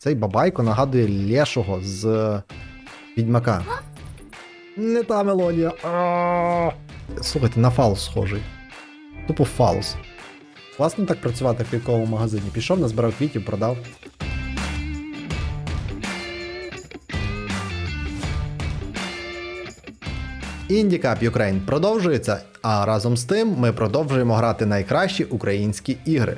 Цей бабайко нагадує Лешого з е, Відьмака. Не та мелодія. Слухайте, на фалус схожий. Тупо фалус. Класно так працювати в квітковому магазині. Пішов, назбирав квітів, продав. Індікап Ukraine продовжується, а разом з тим ми продовжуємо грати найкращі українські ігри.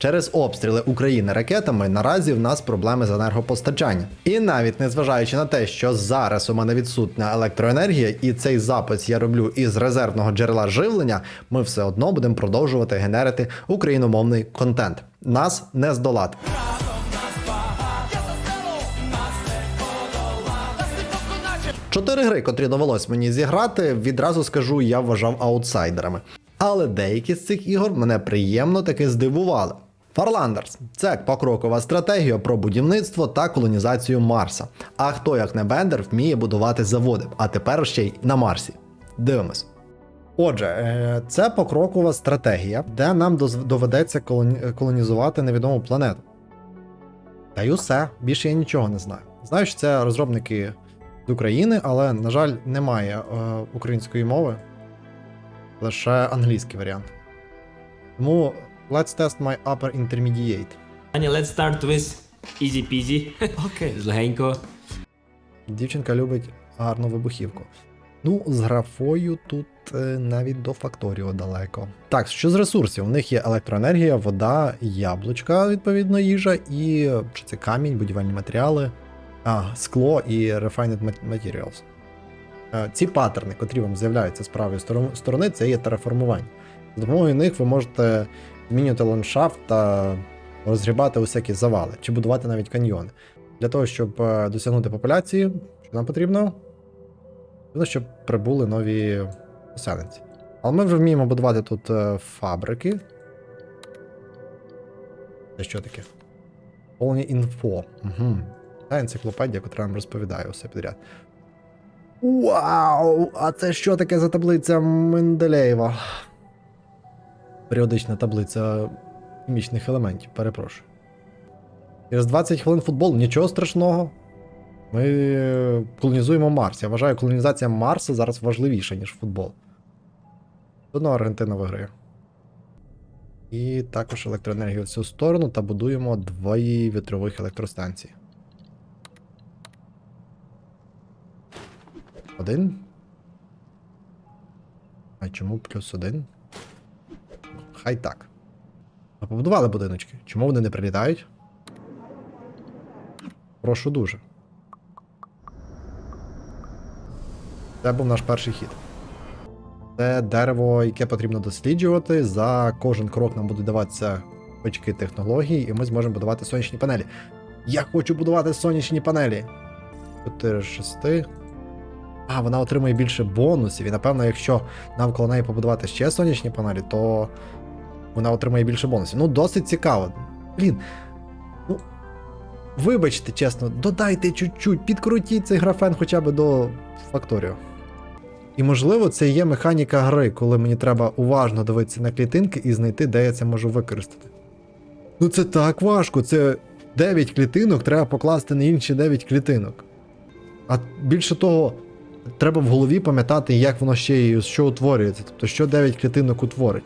Через обстріли України ракетами наразі в нас проблеми з енергопостачанням. І навіть незважаючи на те, що зараз у мене відсутня електроенергія, і цей запис я роблю із резервного джерела живлення, ми все одно будемо продовжувати генерити україномовний контент. Нас не здолати. Чотири гри, котрі довелось мені зіграти, відразу скажу, я вважав аутсайдерами. Але деякі з цих ігор мене приємно таки здивували. Farlanders – це покрокова стратегія про будівництво та колонізацію Марса. А хто як не Бендер вміє будувати заводи, а тепер ще й на Марсі. Дивимось. Отже, е, це покрокова стратегія, де нам доведеться колонізувати невідому планету. Та й усе, більше я нічого не знаю. Знаю, що це розробники з України, але, на жаль, немає е, української мови, лише англійський варіант. Тому let's test my upper intermediate. Аня, let's start with easy peasy. Окей, легенько. Дівчинка любить гарну вибухівку. Ну, з графою тут е, навіть до Факторіо далеко. Так, що з ресурсів? У них є електроенергія, вода, яблучка, відповідно, їжа, і чи це камінь, будівельні матеріали, а, скло і refined ma- materials. Е, Ці паттерни, котрі вам з'являються з правої сторони- сторони, це є тереформування. За допомогою них ви можете змінювати ландшафт та розгрібати усякі завали, чи будувати навіть каньйони. Для того, щоб е, досягнути популяції, що нам потрібно? Потрібно, щоб прибули нові поселенці. Але ми вже вміємо будувати тут е, фабрики. Це що таке? Повні інфо. Угу. Та енциклопедія, яка нам розповідає усе підряд. Вау! А це що таке за таблиця Менделєєва? Періодична таблиця хімічних елементів, перепрошую. Через 20 хвилин футболу, нічого страшного. Ми е, колонізуємо Марс. Я вважаю, колонізація Марса зараз важливіша, ніж футбол. Одно Аргентина виграє. І також електроенергію в цю сторону та будуємо двоє вітрових електростанцій. Один. А чому плюс один? Хай так. Ми побудували будиночки. Чому вони не прилітають? Прошу дуже. Це був наш перший хід. Це дерево, яке потрібно досліджувати. За кожен крок нам будуть даватися очки технологій, і ми зможемо будувати сонячні панелі. Я хочу будувати сонячні панелі. 4 6. А, вона отримує більше бонусів. І напевно, якщо навколо неї побудувати ще сонячні панелі, то вона отримає більше бонусів. Ну, досить цікаво. Блін. Ну, вибачте, чесно, додайте чуть-чуть, підкрутіть цей графен хоча б до Факторіо. І можливо, це є механіка гри, коли мені треба уважно дивитися на клітинки і знайти, де я це можу використати. Ну це так важко. Це 9 клітинок треба покласти на інші 9 клітинок. А більше того, треба в голові пам'ятати, як воно ще і що утворюється, тобто що 9 клітинок утворить.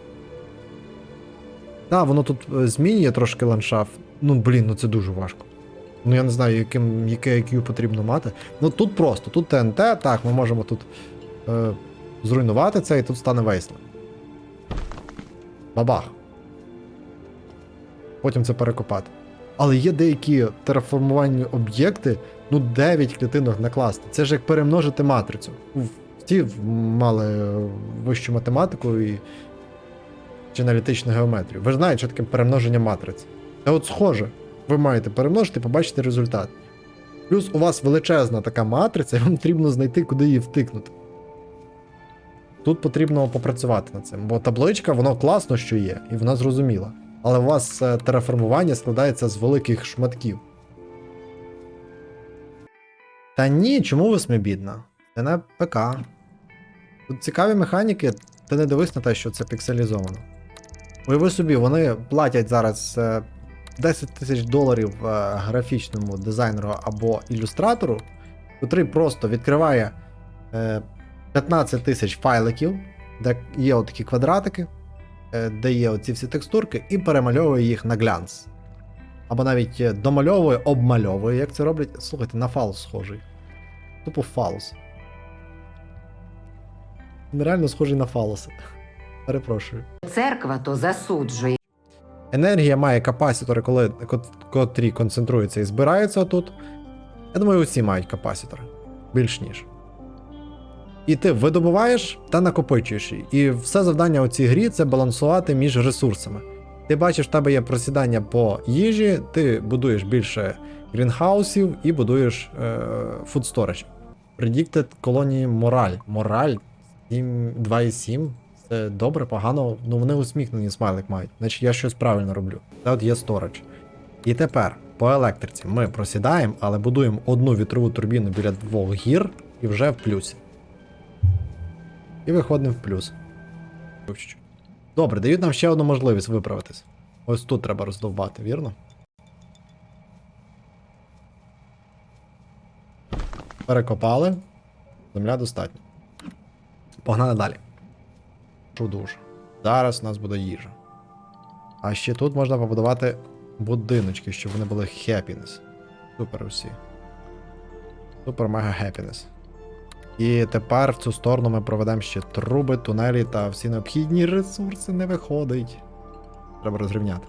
Так, воно тут е, змінює трошки ландшафт. Ну, блін, ну це дуже важко. Ну я не знаю, яким, яке IQ потрібно мати. Ну тут просто, тут ТНТ, так, ми можемо тут е, зруйнувати це і тут стане вейсло. Бабах. Потім це перекопати. Але є деякі тераформувальні об'єкти, ну 9 клітинок накласти. Це ж як перемножити матрицю. Всі мали вищу математику і чи аналітичну геометрію. Ви знаєте, що таке перемноження матриць. Це от схоже. Ви маєте перемножити і побачити результат. Плюс у вас величезна така матриця, і вам потрібно знайти, куди її втикнути. Тут потрібно попрацювати над цим, бо табличка, воно класно, що є, і вона зрозуміла. Але у вас е, тераформування складається з великих шматків. Та ні, чому восьми бідна? Це на ПК. Тут цікаві механіки, ти не дивись на те, що це пікселізовано. Уяви собі, вони платять зараз е, 10 тисяч доларів е, графічному дизайнеру або ілюстратору, котрий просто відкриває е, 15 тисяч файликів, де є отакі квадратики, е, де є оці всі текстурки, і перемальовує їх на глянц. Або навіть е, домальовує, обмальовує, як це роблять. Слухайте, на фалус схожий. Тупо фалус. Він реально схожий на фалус. Перепрошую. Церква то засуджує. Енергія має капасітори, коли, котрі концентруються і збираються тут. Я думаю, усі мають капасітори. Більш ніж. І ти видобуваєш та накопичуєш її. І все завдання у цій грі це балансувати між ресурсами. Ти бачиш, в тебе є просідання по їжі, ти будуєш більше грінхаусів і будуєш е, food. Predicted колонії мораль. Мораль 7, 2,7. Це добре, погано. Ну вони усміхнені смайлик мають. Значить я щось правильно роблю. Це от є storage. І тепер по електриці ми просідаємо, але будуємо одну вітрову турбіну біля двох гір і вже в плюсі. І виходимо в плюс. Добре, дають нам ще одну можливість виправитись. Ось тут треба роздовбати, вірно? Перекопали. Земля достатньо. Погнали далі. Що дуже. Зараз у нас буде їжа. А ще тут можна побудувати будиночки, щоб вони були happiness. Супер усі. Супер мега happiness. І тепер в цю сторону ми проведемо ще труби, тунелі та всі необхідні ресурси не виходить. Треба розрівняти.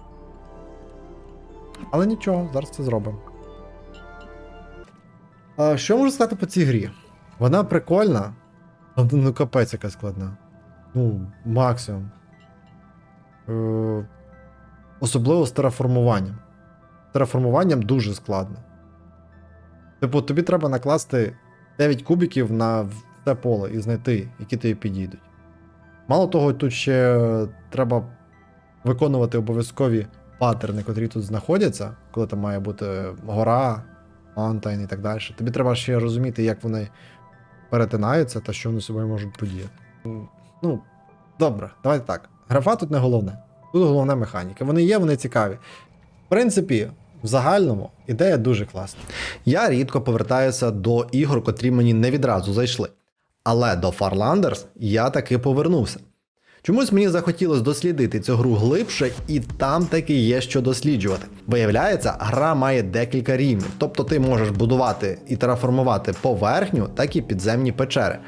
Але нічого, зараз це зробимо. А, що можу сказати по цій грі? Вона прикольна. але, Ну, капець яка складна. Ну, максимум. Е, особливо з тераформуванням. Тераформуванням дуже складно. Типу, тобі треба накласти 9 кубиків на все поле і знайти, які тобі підійдуть. Мало того, тут ще треба виконувати обов'язкові паттерни, котрі тут знаходяться, коли там має бути гора, маунтайн і так далі. Тобі треба ще розуміти, як вони перетинаються та що вони собою можуть подіяти. Ну, добре, давайте так. Графа тут не головне. Тут головне механіка. Вони є, вони цікаві. В принципі, в загальному ідея дуже класна. Я рідко повертаюся до ігор, котрі мені не відразу зайшли. Але до Farlanders я таки повернувся. Чомусь мені захотілося дослідити цю гру глибше, і там таки є що досліджувати. Виявляється, гра має декілька рівнів, тобто ти можеш будувати і тераформувати поверхню, так і підземні печери.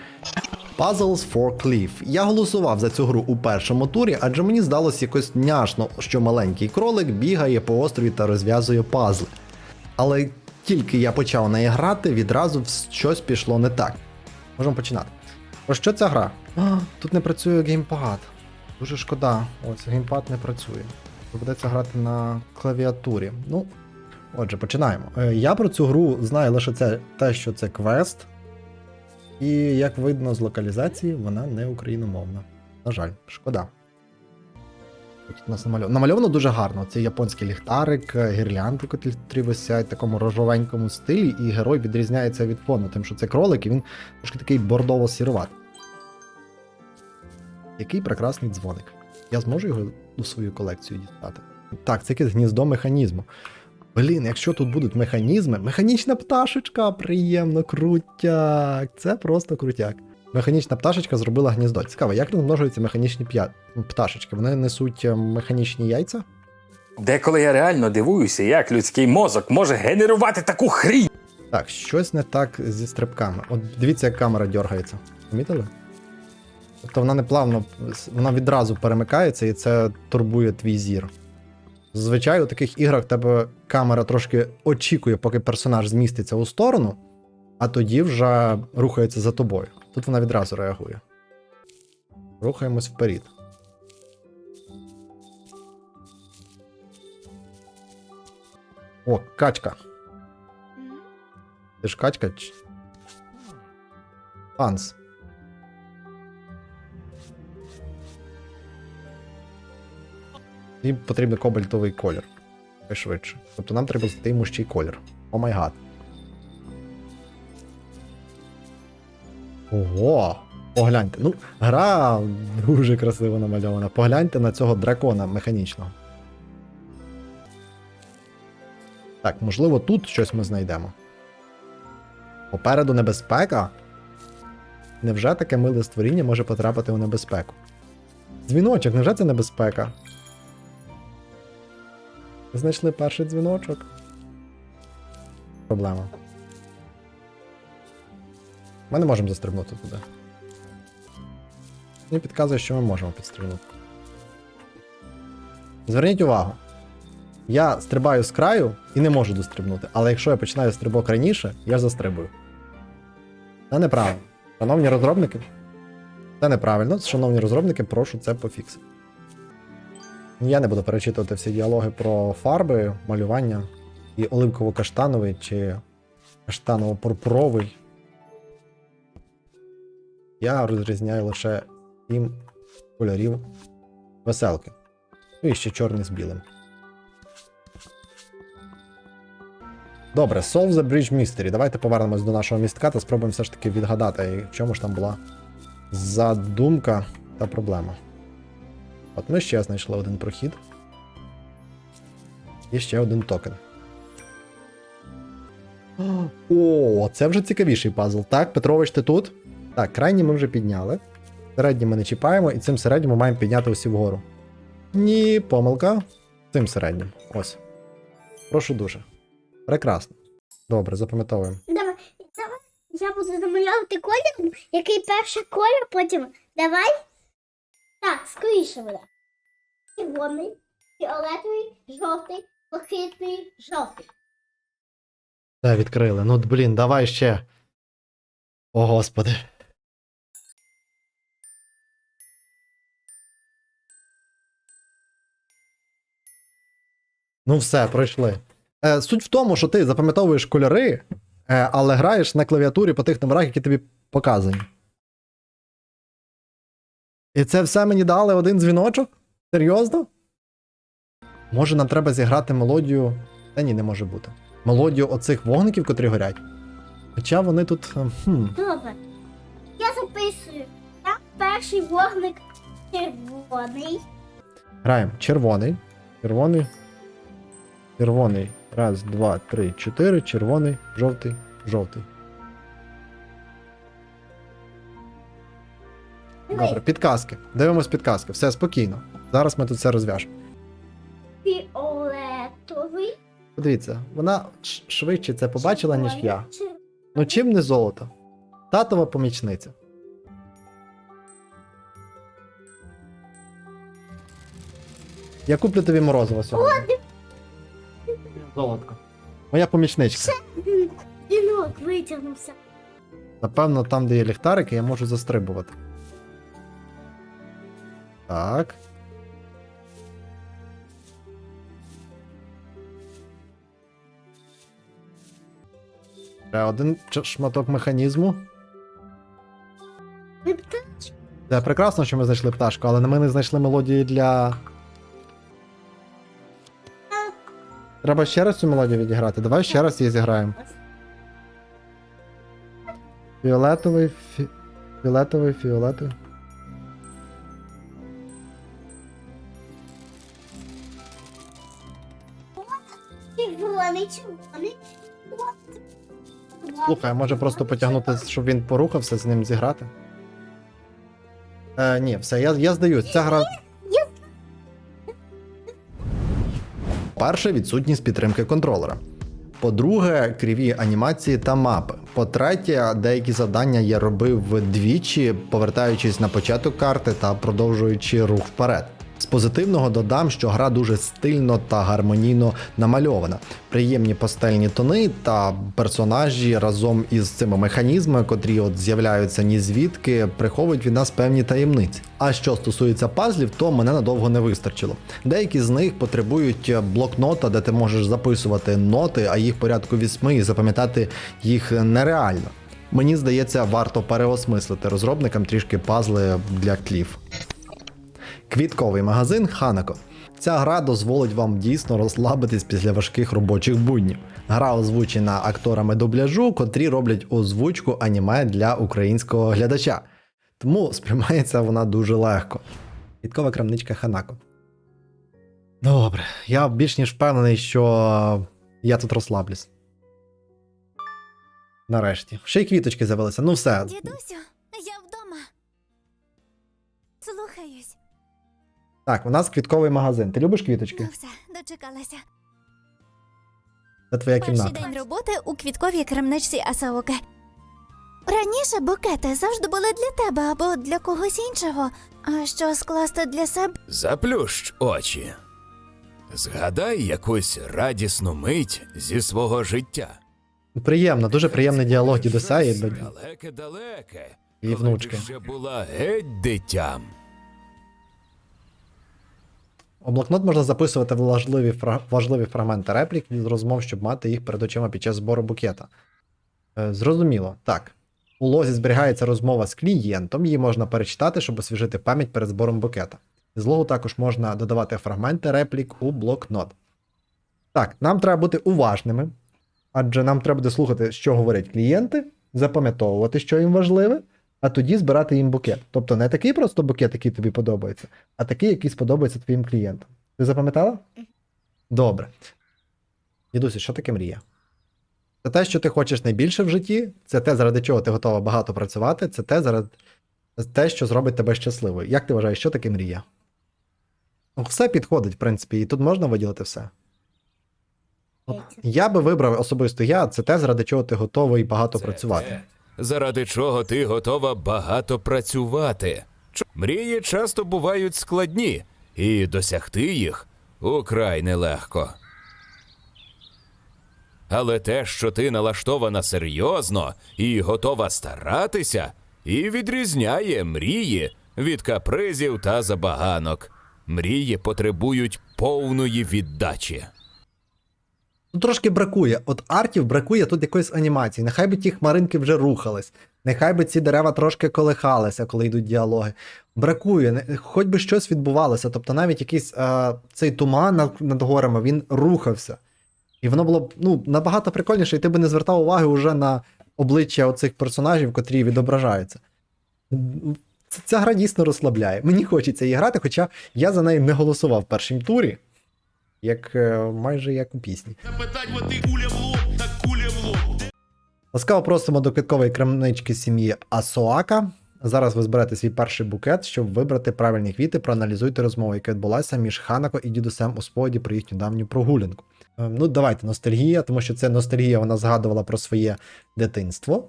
Puzzles for Cliff. Я голосував за цю гру у першому турі, адже мені здалося якось няшно, що маленький кролик бігає по острові та розв'язує пазли. Але тільки я почав неї грати, відразу щось пішло не так. Можемо починати. Про що ця гра? А, тут не працює геймпад. Дуже шкода. Ось геймпад не працює. Доведеться грати на клавіатурі. Ну, отже, починаємо. Е, Я про цю гру знаю лише це, те, що це квест. І як видно з локалізації, вона не україномовна. На жаль, шкода. Тут у нас намальовано. Намальовано дуже гарно. Це японський ліхтарик, е, гірлянди, котрі висять в такому рожовенькому стилі, і герой відрізняється від фону, тим, що це кролик, і він трошки такий бордово-сіруватий. Який прекрасний дзвоник. Я зможу його у свою колекцію дістати. Так, це якесь гніздо механізму. Блін, якщо тут будуть механізми, механічна пташечка, приємно, крутяк. Це просто крутяк. Механічна пташечка зробила гніздо. Цікаво, як розмножуються механічні п'я... пташечки? Вони несуть е, механічні яйця? Деколи я реально дивуюся, як людський мозок може генерувати таку хрінь. Так, щось не так зі стрибками. От дивіться, як камера дергається. Помітили? Тобто вона не плавно, вона відразу перемикається і це турбує твій зір. Зазвичай у таких іграх тебе камера трошки очікує, поки персонаж зміститься у сторону, а тоді вже рухається за тобою. Тут вона відразу реагує. Рухаємось вперед. О, качка. Ти ж качка? Панс. Їм потрібен кобальтовий колір. Швидше. Тобто нам треба знайти йому ще й колір. О май гад. Ого! Погляньте. Ну, гра дуже красиво намальована. Погляньте на цього дракона механічного. Так, можливо, тут щось ми знайдемо. Попереду небезпека. Невже таке миле створіння може потрапити у небезпеку? Дзвіночок, невже це небезпека? Знайшли перший дзвіночок. Проблема. Ми не можемо застрибнути туди. Мені підказує, що ми можемо підстрибнути. Зверніть увагу. Я стрибаю з краю і не можу дострибнути. Але якщо я починаю стрибок раніше, я застрибую. Це неправильно. Шановні розробники. Це неправильно. Шановні розробники, прошу це пофіксити. Я не буду перечитувати всі діалоги про фарби, малювання і оливково-каштановий чи каштаново-пурпуровий. Я розрізняю лише сім кольорів веселки. Ну і ще чорний з білим. Добре, Solve the Bridge Mystery. Давайте повернемось до нашого містка та спробуємо все ж таки відгадати, в чому ж там була задумка та проблема. От ми ще знайшли один прохід. І ще один токен. О, це вже цікавіший пазл. Так, Петрович, ти тут? Так, крайній ми вже підняли. Середній ми не чіпаємо, і цим середнім ми маємо підняти усі вгору. Ні, помилка. Цим середнім. Ось. Прошу дуже. Прекрасно. Добре, запам'ятовуємо. Давай, давай. Я буду намалювати колір, який перший колір, потім давай. Так, скоріше буде. Червоний, фіолетовий, жовтий, блакитний, жовтий. Все, відкрили. Ну, блін, давай ще. О, господи. Ну, все, пройшли. Е, суть в тому, що ти запам'ятовуєш кольори, е, але граєш на клавіатурі по тих номерах, які тобі показані. І це все мені дали один дзвіночок? Серйозно? Може, нам треба зіграти мелодію. Та ні, не може бути. Мелодію оцих вогників, котрі горять. Хоча вони тут. е, Хм. Добре. Я записую. Так, перший вогник червоний. Граємо червоний. Червоний. Червоний. Раз, два, три, чотири. Червоний, жовтий, жовтий. Добре, підказки. Дивимось підказки. Все спокійно. Зараз ми тут все розв'яжемо. Фіолетовий. Подивіться, вона швидше це побачила, ніж я. Ну чим не золото? Татова помічниця. Я куплю тобі морозиво сьогодні. Золотко. Моя помічничка. Дінок витягнувся. Напевно, там, де є ліхтарики, я можу застрибувати. Так. Ще один шматок механізму. Це прекрасно, що ми знайшли пташку, але ми не знайшли мелодії для. Треба ще раз цю мелодію відіграти. Давай ще раз її зіграємо. Фіолетовий, фі... фіолетовий, фіолетовий. Червоний, червоний. Слухай, може просто потягнути, щоб він порухався з ним зіграти? Е, ні, все, я, я здаюсь. Ця гра. Перше, відсутність підтримки контролера. По-друге, криві анімації та мапи. По-третє, деякі завдання я робив двічі, повертаючись на початок карти та продовжуючи рух вперед. Позитивного додам, що гра дуже стильно та гармонійно намальована. Приємні пастельні тони та персонажі разом із цими механізмами, котрі от з'являються ні звідки, приховують від нас певні таємниці. А що стосується пазлів, то мене надовго не вистачило. Деякі з них потребують блокнота, де ти можеш записувати ноти, а їх порядку вісьми і запам'ятати їх нереально. Мені здається, варто переосмислити розробникам трішки пазли для клів. Квітковий магазин Ханако. Ця гра дозволить вам дійсно розслабитись після важких робочих буднів. Гра озвучена акторами дубляжу, котрі роблять озвучку аніме для українського глядача. Тому сприймається вона дуже легко. Квіткова крамничка Ханако. Добре, я більш ніж впевнений, що Я тут розслаблюсь. Нарешті. Ще й квіточки з'явилися. Ну все. Дідусю, Так, у нас квітковий магазин. Ти любиш Ну квіточки? все, дочекалася. Це твоя Перший кімната. день роботи у квітковій крамничці Асаоке. Раніше букети завжди були для тебе або для когось іншого. А що скласти для себе? Заплющ очі. Згадай якусь радісну мить зі свого життя. Приємно, дуже приємний діалог дідуся і Далеке-далеке. і внучки. ще була геть дитям. У блокнот можна записувати важливі, важливі фрагменти реплік з розмов, щоб мати їх перед очима під час збору букета. Е, зрозуміло. Так. У лозі зберігається розмова з клієнтом, її можна перечитати, щоб освіжити пам'ять перед збором букета. З логу також можна додавати фрагменти реплік у блокнот. Так, нам треба бути уважними, адже нам треба буде слухати, що говорять клієнти, запам'ятовувати, що їм важливе, а тоді збирати їм букет. Тобто не такий просто букет, який тобі подобається, а такий, який сподобається твоїм клієнтам. Ти запам'ятала? Добре. Дідусю, що таке мрія? Це те, що ти хочеш найбільше в житті, це те, заради чого ти готова багато працювати, це те, заради те, що зробить тебе щасливою. Як ти вважаєш, що таке мрія? Ну, все підходить, в принципі, і тут можна виділити все. От я би вибрав особисто я, це те, заради чого ти готовий багато Це працювати. те, заради чого ти готова багато працювати. Мрії часто бувають складні, і досягти їх украй нелегко. Але те, що ти налаштована серйозно і готова старатися, і відрізняє мрії від капризів та забаганок. Мрії потребують повної віддачі. Трошки бракує. От артів бракує тут якоїсь анімації. Нехай би ті хмаринки вже рухались. Нехай би ці дерева трошки колихалися, коли йдуть діалоги. Бракує, хоч би щось відбувалося. Тобто навіть якийсь е, цей туман над, над горами він рухався. І воно було б ну, набагато прикольніше, і ти би не звертав уваги вже на обличчя оцих персонажів, котрі відображаються. Ця гра дійсно розслабляє. Мені хочеться її грати, хоча я за неї не голосував в першому турі, як е, майже як у пісні. Запитать води куля в лоб, так куля в лоб. Ласкаво просимо до квіткової крамнички сім'ї Асоака. Зараз ви зберете свій перший букет, щоб вибрати правильні квіти, проаналізуйте розмову, яка відбулася між Ханако і дідусем у спогаді про їхню давню прогулянку. Ем, Ну, давайте ностальгія, тому що це ностальгія, вона згадувала про своє дитинство.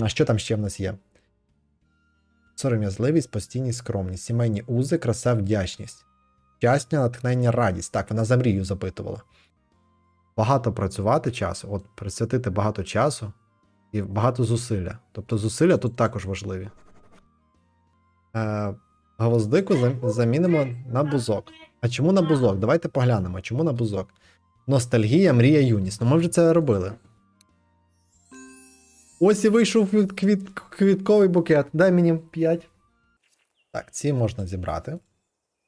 А що там ще в нас є? Сором'язливість, постійність, скромність, сімейні узи, краса, вдячність. Щастя, натхнення, радість. Так, вона за мрію запитувала багато працювати часу, от присвятити багато часу і багато зусилля. Тобто зусилля тут також важливі. Е, гвоздику замінимо на бузок. А чому на бузок? Давайте поглянемо, чому на бузок. Ностальгія, мрія, юність. Ну ми вже це робили. Ось і вийшов квіт, квіт, квітковий букет. Дай мені 5. Так, ці можна зібрати.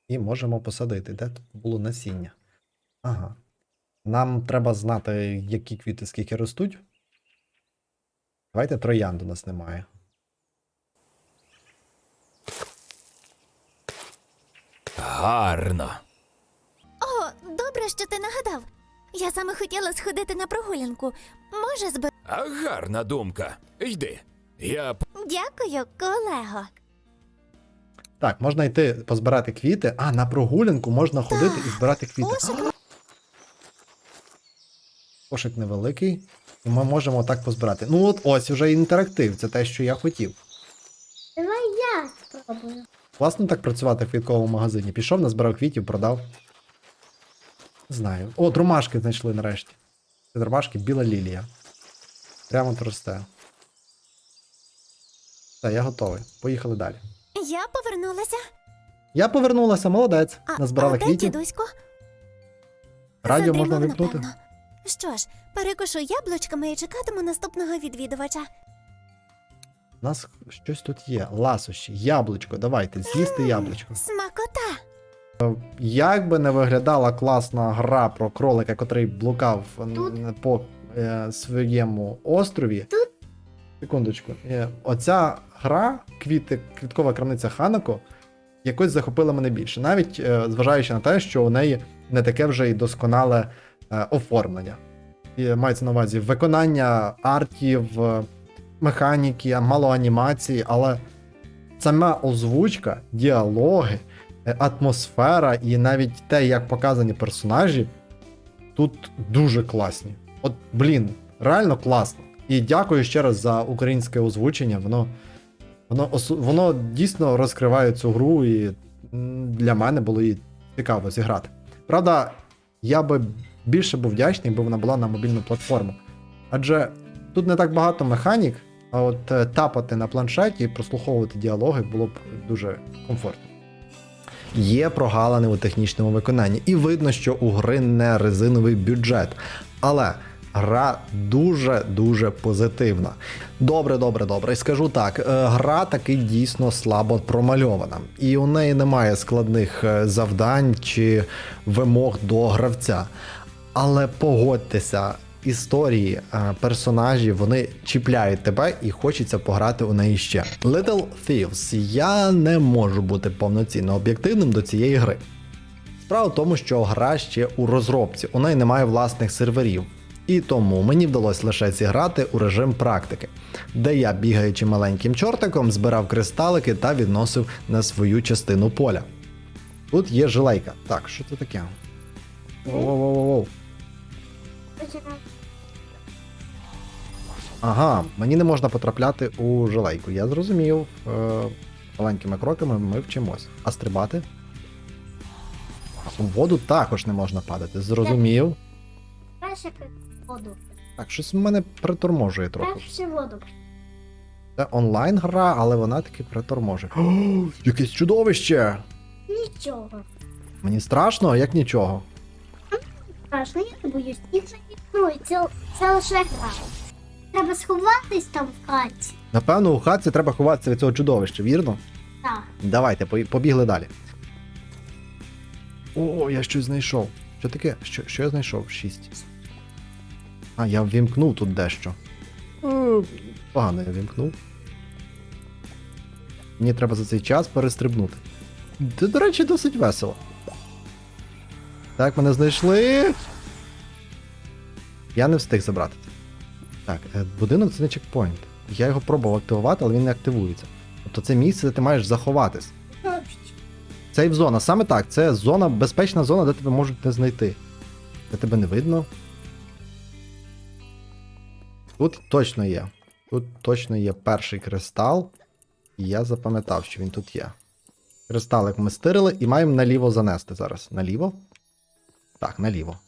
І можемо посадити. Де тут було насіння? Ага. Нам треба знати, які квіти скільки ростуть. Давайте троянд у нас немає. Гарно. О, добре, що ти нагадав. Я саме хотіла сходити на прогулянку. Може, збер... А гарна думка. Йди. Я п- Дякую, колего. Так, можна йти позбирати квіти. А, на прогулянку можна ходити і збирати квіти. Кошик. Невеликий. І ми можемо так позбирати. Ну от ось уже інтерактив, це те, що я хотів. Давай я спробую. Класно так працювати в квітковому магазині. Пішов, назбирав квітів, продав. Не знаю. О, ромашки знайшли нарешті. Це ромашки біла лілія. Прямо росте. Все, я готовий. Поїхали далі. Я повернулася. Я повернулася, молодець. А, Назбирала а де квітів. дідусько? Радіо можна Задрімав, вимкнути. напевно. Що ж, перекушу яблучками і чекатиму наступного відвідувача. У нас щось тут є. Ласощі, яблучко, давайте, з'їсти яблучко. Смакота. Як би не виглядала класна гра про кролика, котрий блукав н- по е, своєму острові. Секундочку. Е, оця гра, квіти, квіткова крамниця Ханако, якось захопила мене більше. Навіть е, зважаючи на те, що у неї не таке вже й досконале е, оформлення. І мається на увазі виконання артів, механіки, мало анімації, але сама озвучка, діалоги, атмосфера і навіть те, як показані персонажі, тут дуже класні. От, блін, реально класно. І дякую ще раз за українське озвучення. Воно, воно, воно дійсно розкриває цю гру, і для мене було її цікаво зіграти. Правда, я би більше був вдячний, якби вона була на мобільну платформу. Адже тут не так багато механік, а от е, тапати на планшеті і прослуховувати діалоги було б дуже комфортно. Є прогалини у технічному виконанні, і видно, що у гри не резиновий бюджет. Але гра дуже-дуже позитивна. Добре, добре, добре. Скажу так, е, гра таки дійсно слабо промальована, і у неї немає складних е, завдань чи вимог до гравця. Але погодьтеся, історії, е, персонажі, вони чіпляють тебе і хочеться пограти у неї ще. Little Thieves. Я не можу бути повноцінно об'єктивним до цієї гри. Справа в тому, що гра ще у розробці, у неї немає власних серверів. І тому мені вдалося лише зіграти у режим практики, де я, бігаючи маленьким чортиком, збирав кристалики та відносив на свою частину поля. Тут є жилейка. Так, що це таке? Воу-воу-воу-воу. Ага, мені не можна потрапляти у жилейку. Я зрозумів. Е, маленькими кроками ми вчимось. А стрибати? У воду також не можна падати. Зрозумів. Перше воду. Так, щось в мене приторможує трохи. Перше воду. Це онлайн гра, але вона таки приторможує. О, якесь чудовище! Нічого. Мені страшно, як нічого. Страшно, я не боюсь. Їх не існує. Це, це лише гра. Треба сховатись там в хаті. Напевно, у хатці треба ховатися від цього чудовища, вірно? Так. Давайте, по- побігли далі. О, я щось знайшов. Що таке? Що, що я знайшов? Шість. А, я ввімкнув тут дещо. Е, Погано я ввімкнув. Мені треба за цей час перестрибнути. Це, до речі, досить весело. Так, мене знайшли. Я не встиг забрати. Так, е, будинок це не чекпоінт. Я його пробував активувати, але він не активується. Тобто це місце, де ти маєш заховатись. Сейф зона. Саме так, це зона, безпечна зона, де тебе можуть не знайти. Де тебе не видно. Тут точно є. Тут точно є перший кристал. І я запам'ятав, що він тут є. Кристалик ми стирили і маємо наліво занести зараз. Наліво? Так, наліво.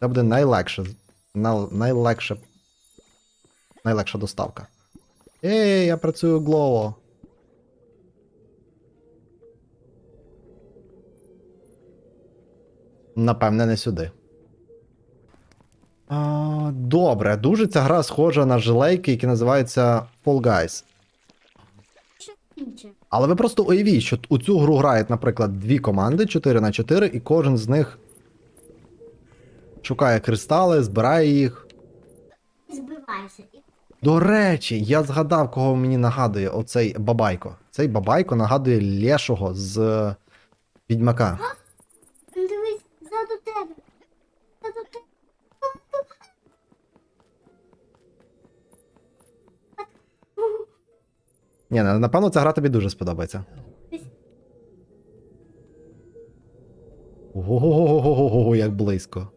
Це буде найлегше. Найлегше. Найлегша доставка. Ей, я працюю Глово. Напевне, не сюди. А, добре, дуже ця гра схожа на жилейки, які називаються Fall Guys. Але ви просто уявіть, що у цю гру грають, наприклад, дві команди 4 на 4, і кожен з них шукає кристали, збирає їх. Збивайся. І До речі, я згадав, кого мені нагадує оцей бабайко. Цей бабайко нагадує Лешого з е, Відьмака. Дивись, ззаду тебе. Ззаду тебе. Ні, напевно, ця гра тобі дуже сподобається. Ого, як близько.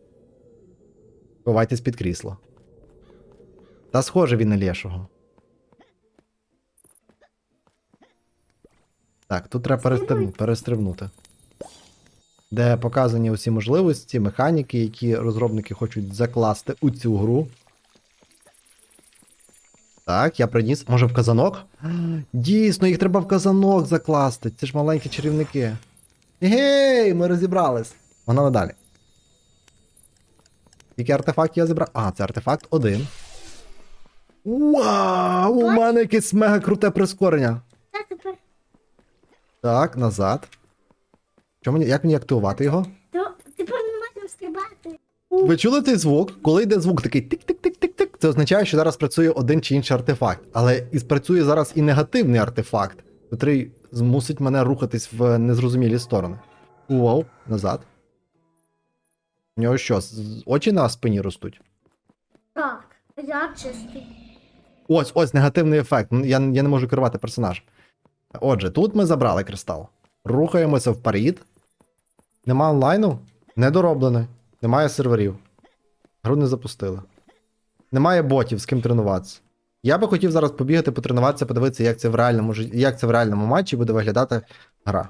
Ховайтесь під крісло. Та схоже він на Лешого. Так, тут треба перестрибнути, перестрибнути. Де показані усі можливості, механіки, які розробники хочуть закласти у цю гру. Так, я приніс. Може в казанок? Дійсно, їх треба в казанок закласти. Це ж маленькі чарівники. Гей, ми розібрались. Вона надалі. Скільки артефактів я зібрав? А, це артефакт один. Вау! У мене якесь мега круте прискорення. Так, назад. Що мені, як мені активувати його? Тепер не можна стрибати. Ви чули цей звук? Коли йде звук такий тик-тик-тик-тик-тик, це означає, що зараз працює один чи інший артефакт. Але і спрацює зараз і негативний артефакт, який змусить мене рухатись в незрозумілі сторони. Вау, назад. У нього що, очі на спині ростуть? Так, я чистий. Ось, ось негативний ефект. Я, я не можу керувати персонажем. Отже, тут ми забрали кристал. Рухаємося вперед. Нема онлайну? Недороблений. Немає серверів. Гру не запустили. Немає ботів, з ким тренуватися. Я би хотів зараз побігати, потренуватися, подивитися, як це в реальному, як це в реальному матчі буде виглядати гра.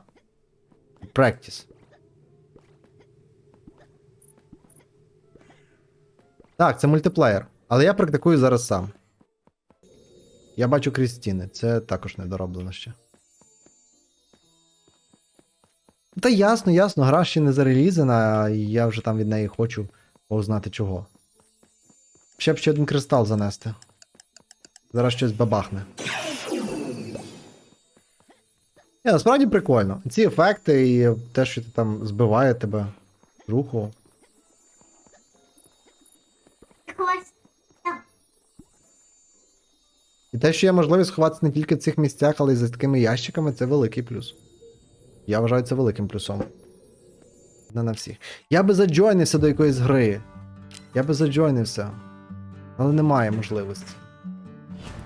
Practice. Так, це мультиплеєр. Але я практикую зараз сам. Я бачу крізь стіни, це також недороблено ще. Та ясно, ясно, гра ще не зарелізена, і я вже там від неї хочу узнати чого. Ще б ще один кристал занести. Зараз щось бабахне. Ні, насправді прикольно. Ці ефекти і те, що ти там збиває тебе з руху. І те, що є можливість сховатися не тільки в цих місцях, але й за такими ящиками, це великий плюс. Я вважаю це великим плюсом. Не на всіх. Я би заджойнився до якоїсь гри. Я би заджойнився. Але немає можливості.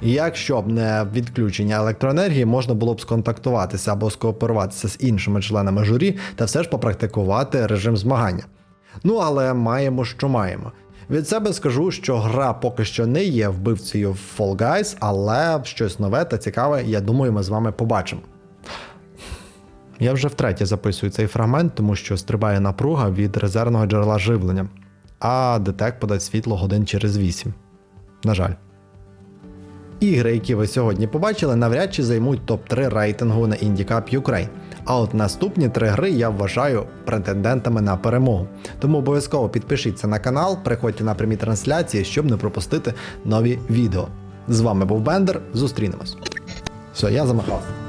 Якщо б не відключення електроенергії, можна було б сконтактуватися або скооперуватися з іншими членами журі та все ж попрактикувати режим змагання. Ну, але маємо, що маємо. Від себе скажу, що гра поки що не є вбивцею Fall Guys, але щось нове та цікаве, я думаю, ми з вами побачимо. Я вже втретє записую цей фрагмент, тому що стрибає напруга від резервного джерела живлення, а детек подасть світло годин через 8. На жаль. Ігри, які ви сьогодні побачили, навряд чи займуть топ-3 рейтингу на IndieCup Ukraine. А от наступні три гри я вважаю претендентами на перемогу. Тому обов'язково підпишіться на канал, приходьте на прямі трансляції, щоб не пропустити нові відео. З вами був Бендер, зустрінемось. Все, я замахався.